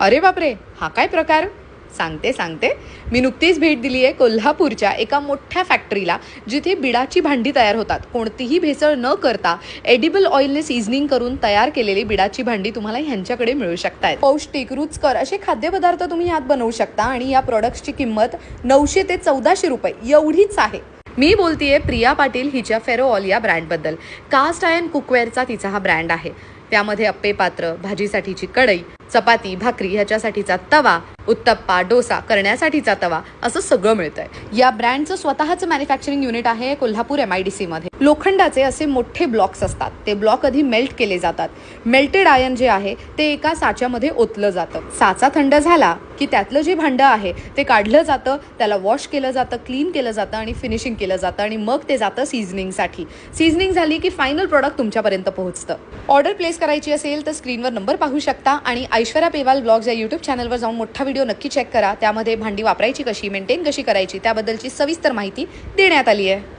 अरे बापरे हा काय प्रकार? सांगते सांगते. मी नुकतीच भेट दिली आहे कोल्हापूरच्या एका मोठ्या फॅक्टरीला जिथे बिडाची भांडी तयार होतात. कोणतीही भेसळ न करता एडिबल ऑइलने सीझनिंग करून तयार केलेली बिडाची भांडी तुम्हाला ह्यांच्याकडे मिळू शकतात पौष्टिक रुचकर असे खाद्यपदार्थ तुम्ही यात बनवू शकता आणि या प्रॉडक्ट्सची किंमत नऊशे ते चौदाशे रुपये. एवढीच आहे. मी बोलतीये प्रिया पाटील हिच्या फेरोऑल या ब्रँडबद्दल कास्ट आयन कुकवेअरचा तिचा हा ब्रँड आहे. त्यामध्ये अप्पे पात्र भाजीसाठीची कढई चपाती भाकरी ह्याच्यासाठीचा तवा उत्तप्पा डोसा करण्यासाठीचा तवा असं सगळं मिळतंय. या ब्रँडचं स्वतःचं मॅन्युफॅक्चरिंग युनिट आहे कोल्हापूर एम आय डी मध्ये. लोखंडाचे असे मोठे ब्लॉक्स असतात. ते ब्लॉक आधी मेल्ट केले जातात. मेल्टेड आयन जे आहे ते एका साच्यामध्ये ओतलं जातं. साचा थंड झाला की त्यातलं जे भांडं आहे ते काढलं जातं त्याला वॉश केलं जातं क्लीन केलं जातं आणि फिनिशिंग केलं जातं आणि मग ते जातं सीझनिंगसाठी सीझनिंग झाली की फायनल प्रोडक्ट तुमच्यापर्यंत पोहोचतं. ऑर्डर प्लेस करायची असेल तर स्क्रीनवर नंबर पाहू शकता आणि ऐश्वर्या पेवाल ब्लॉग्स या यूट्यूब चॅनलवर जाऊन मोठा व्हिडिओ नक्की चेक करा. त्यामध्ये भांडी वापरायची कशी मेंटेन कशी करायची त्याबद्दलची सविस्तर माहिती देण्यात आली आहे.